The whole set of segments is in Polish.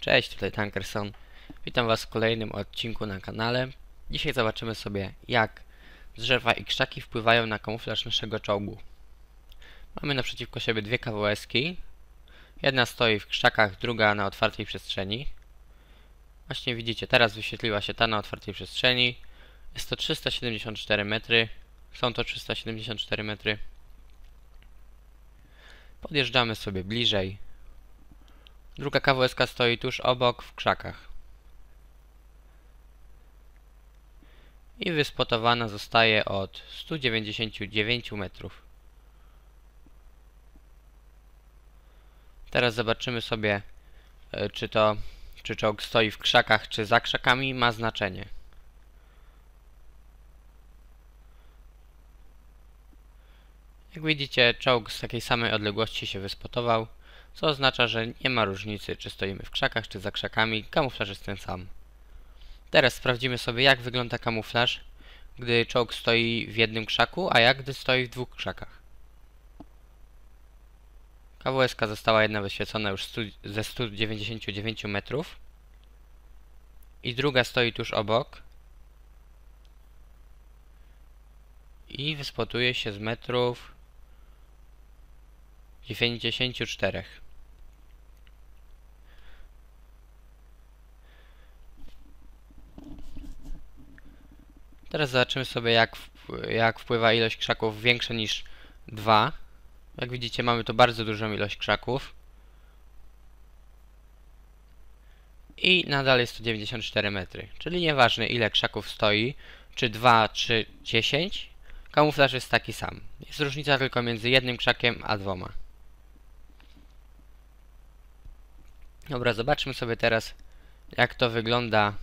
Cześć, tutaj Tankerson. Witam Was w kolejnym odcinku na kanale. Dzisiaj zobaczymy sobie, jak drzewa i krzaki wpływają na kamuflaż naszego czołgu. Mamy naprzeciwko siebie dwie KWS-ki. Jedna stoi w krzakach, druga na otwartej przestrzeni. Właśnie widzicie, teraz wyświetliła się ta na otwartej przestrzeni. Jest to 374 metry. Są to 374 metry. Podjeżdżamy sobie bliżej. Druga KWSK stoi tuż obok w krzakach. I wyspotowana zostaje od 199 metrów. Teraz zobaczymy sobie, e, czy to, czy czołg stoi w krzakach, czy za krzakami, ma znaczenie. Jak widzicie, czołg z takiej samej odległości się wyspotował, co oznacza, że nie ma różnicy, czy stoimy w krzakach, czy za krzakami, kamuflaż jest ten sam. Teraz sprawdzimy sobie, jak wygląda kamuflaż, gdy czołg stoi w jednym krzaku, a jak gdy stoi w dwóch krzakach. KWSK została jedna wyświecona już stu, ze 199 metrów i druga stoi tuż obok i wyspotuje się z metrów 94. Teraz zobaczymy sobie jak, jak wpływa ilość krzaków większa niż 2. Jak widzicie mamy tu bardzo dużą ilość krzaków. I nadal jest to 94 metry. Czyli nieważne ile krzaków stoi, czy 2, czy 10, kamuflaż jest taki sam. Jest różnica tylko między jednym krzakiem a dwoma. Dobra, zobaczmy sobie teraz jak to wygląda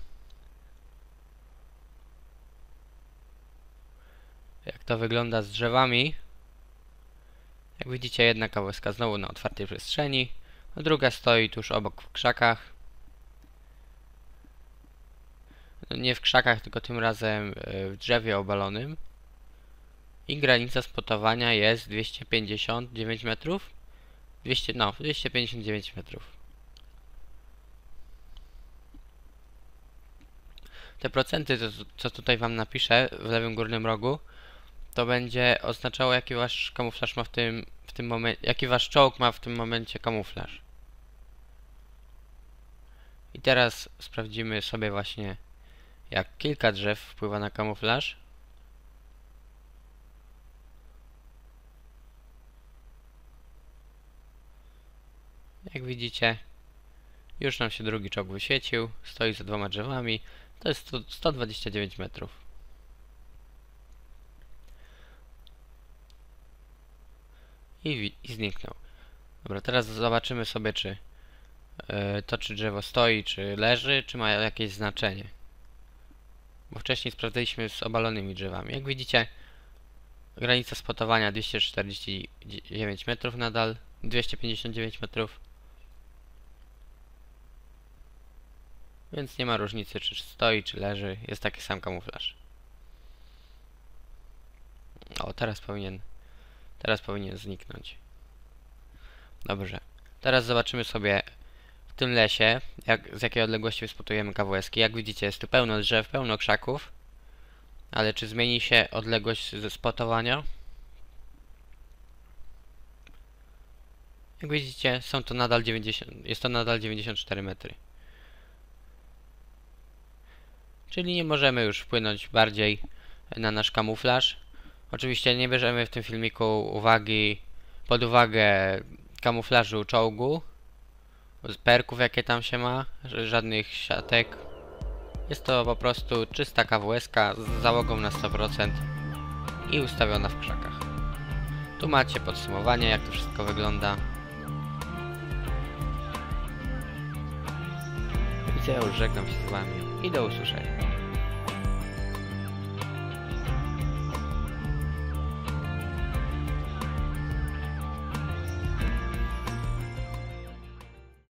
to wygląda z drzewami. Jak widzicie, jedna kawałka znowu na otwartej przestrzeni, druga stoi tuż obok w krzakach. No nie w krzakach, tylko tym razem e, w drzewie obalonym. I granica spotowania jest 259 metrów. 200, no, 259 metrów. Te procenty, co tutaj Wam napiszę w lewym górnym rogu, to będzie oznaczało jaki wasz kamuflaż ma w tym, w tym momencie, jaki wasz czołg ma w tym momencie kamuflaż. I teraz sprawdzimy sobie właśnie jak kilka drzew wpływa na kamuflaż. Jak widzicie, już nam się drugi czołg wyświecił, stoi za dwoma drzewami, to jest 129 metrów. I, i zniknął. Dobra, teraz zobaczymy sobie, czy yy, to, czy drzewo stoi, czy leży, czy ma jakieś znaczenie. Bo wcześniej sprawdzaliśmy z obalonymi drzewami. Jak widzicie, granica spotowania 249 metrów nadal, 259 metrów. Więc nie ma różnicy, czy stoi, czy leży. Jest taki sam kamuflaż. O, teraz powinien Teraz powinien zniknąć. Dobrze. Teraz zobaczymy sobie w tym lesie, jak, z jakiej odległości wyspotujemy KWS-ki. Jak widzicie, jest tu pełno drzew, pełno krzaków. Ale czy zmieni się odległość spotowania? Jak widzicie, są to nadal 90, jest to nadal 94 metry. Czyli nie możemy już wpłynąć bardziej na nasz kamuflaż. Oczywiście nie bierzemy w tym filmiku uwagi, pod uwagę kamuflażu czołgu, perków jakie tam się ma, żadnych siatek. Jest to po prostu czysta KWS z załogą na 100% i ustawiona w krzakach. Tu macie podsumowanie jak to wszystko wygląda. Więc ja już żegnam się z wami i do usłyszenia.